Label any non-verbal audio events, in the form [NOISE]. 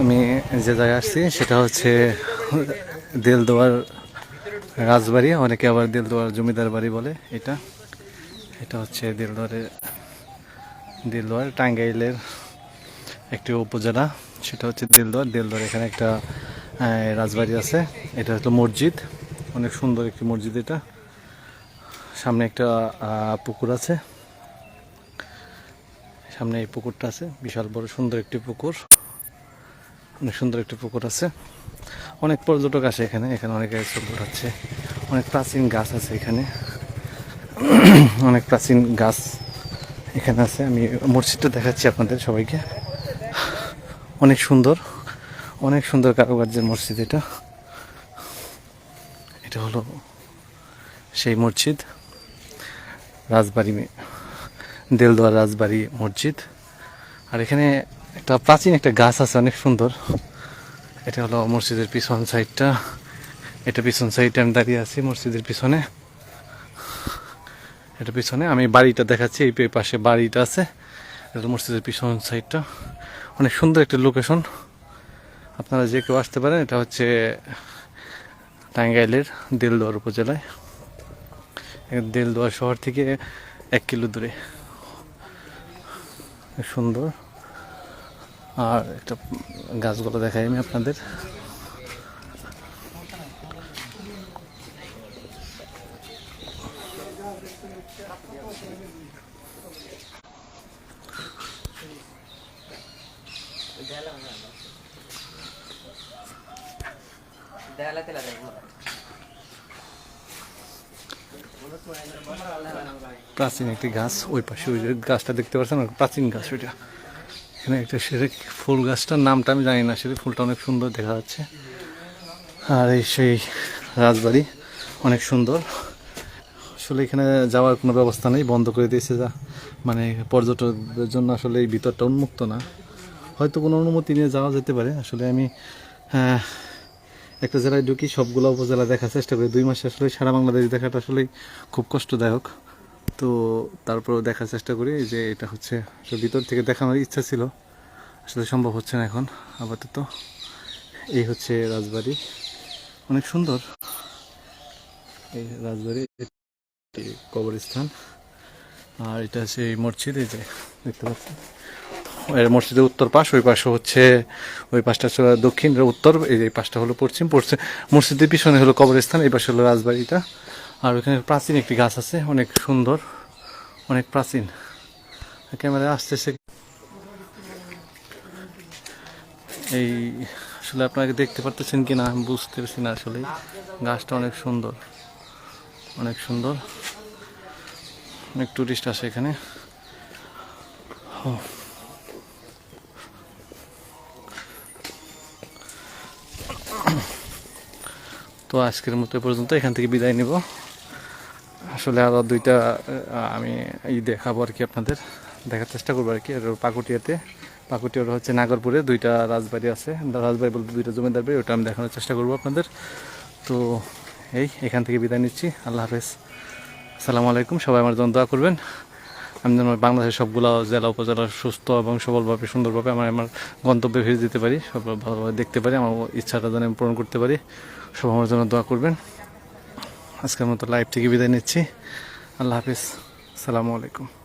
আমি যে জায়গায় আসছি, সেটা হচ্ছে দেলদোয়ার রাজবাড়ি, অনেকে আবার দেলদোয়ার জমিদার বাড়ি বলে এটা। এটা হচ্ছে দেলদোয়ারের, দেলদোয়ার টাঙ্গাইলের একটি উপজেলা, সেটা হচ্ছে দেলদোয়ার। দেলদোয়ার এখানে একটা রাজবাড়ি আছে, এটা হলো মসজিদ, অনেক সুন্দর একটি মসজিদ এটা। সামনে একটা পুকুর আছে, সামনে এই পুকুরটা আছে, বিশাল বড় সুন্দর একটি পুকুর। অনেক সুন্দর একটি পুকুর আছে। অনেক পর্যটক আসে এখানে এখানে অনেকে ছবি উঠাচ্ছে অনেক প্রাচীন গাছ আছে এখানে। [CLEARS THROAT] অনেক প্রাচীন গাছ এখানে আছে। আমি মসজিদটা দেখাচ্ছি আপনাদের সবাইকে। অনেক সুন্দর অনেক সুন্দর কারুকার্যের মসজিদ এটা। এটা হলো সেই মসজিদ, রাজবাড়ি, দেলদোয়ার রাজবাড়ি মসজিদ। আর এখানে একটা প্রাচীন একটা গাছ আছে, অনেক সুন্দর। এটা হলো মসজিদের পিছন সাইডটা। এটা পিছন সাইডে আমি দাঁড়িয়ে আছি মসজিদের পিছনে। এটা পিছনে আমি বাড়িটা দেখাচ্ছি, এই পাশে বাড়িটা আছে। এটা মসজিদের পিছন সাইডটা। অনেক সুন্দর একটা লোকেশন। আপনারা যে কেউ আসতে পারেন, এটা হচ্ছে টাঙ্গাইলের দেলদুয়ার উপজেলায়। দেলদুয়ার শহর থেকে এক কিলো দূরে। সুন্দর। আর একটা গাছগুলো দেখাই আমি আপনাদের। প্রাচীন একটি গাছ, ওই পাশে ওই গাছটা দেখতে পাচ্ছেন? প্রাচীন গাছ ওইটা। এখানে একটা সেরে ফুল গাছটার নামটা আমি জানি না সেটা ফুলটা অনেক সুন্দর দেখা যাচ্ছে। আর এই সেই রাজবাড়ি অনেক সুন্দর। আসলে এখানে যাওয়ার কোনো ব্যবস্থা নেই, বন্ধ করে দিয়েছে যা। মানে পর্যটকদের জন্য আসলে এই ভিতরটা উন্মুক্ত না। হয়তো কোনো অনুমতি নিয়ে যাওয়া যেতে পারে। আসলে আমি একটা জেলায় ঢুকি, সবগুলো উপজেলা দেখার চেষ্টা করি। দুই মাসে আসলে সারা বাংলাদেশ দেখাটা আসলে খুব কষ্টদায়ক। তো তারপরেও দেখার চেষ্টা করি যে এটা হচ্ছে ভিতর থেকে দেখানোর ইচ্ছা ছিল। আসলে সম্ভব হচ্ছে না এখন, আপাতত। এই হচ্ছে রাজবাড়ি। অনেক সুন্দর। এই রাজবাড়ি কবরস্থান। আর এটা হচ্ছে এই মসজিদ যে দেখতে পাচ্ছেন। মসজিদের উত্তর পাশ, ওই পাশে হচ্ছে, ওই পাশটা হচ্ছে দক্ষিণ উত্তর, এই পাশটা হলো পশ্চিম পশ্চিম মসজিদের পিছনে হলো কবরস্থান, এই পাশে হলো রাজবাড়িটা। আর ওখানে প্রাচীন একটি গাছ আছে, অনেক সুন্দর, অনেক প্রাচীন। ক্যামেরা আসতেছে। এই আসলে আপনাকে দেখতে পারতেছেন কি না আমি বুঝতে পারছি না আসলে। গাছটা অনেক সুন্দর অনেক সুন্দর। অনেক টুরিস্ট আসে এখানে। ও। তো আজকের মতো পর্যন্ত, এখান থেকে বিদায় নিব। আসলে আরও দুইটা আমি ই দেখাবো আর কি আপনাদের। দেখার চেষ্টা করব আর কি। আর পাকুটিয়াতে, পাকুটিয়ার হচ্ছে নাগরপুরে দুইটা রাজবাড়ি আছে। রাজবাড়ি বলতে দুইটা জমিদার বাড়ি, ওটা আমি দেখানোর চেষ্টা করব আপনাদের। তো এই, এখান থেকে বিদায় নিচ্ছি। আল্লাহ হাফেজ। আসসালামু আলাইকুম। সবাই আমার জন্য দোয়া করবেন। আমি যেন বাংলাদেশের সবগুলো জেলা উপজেলা সুস্থ এবং সবলভাবে, সুন্দরভাবে আমার আমার গন্তব্যে ফিরে যেতে পারি, সব ভালোভাবে দেখতে পারি, আমার ইচ্ছাটা যেন আমি পূরণ করতে পারি। সব আমার জন্য দোয়া করবেন। আজকের মতো লাইভ থেকে বিদায় নিচ্ছি। আল্লাহ হাফিজ। সালামু আলাইকুম।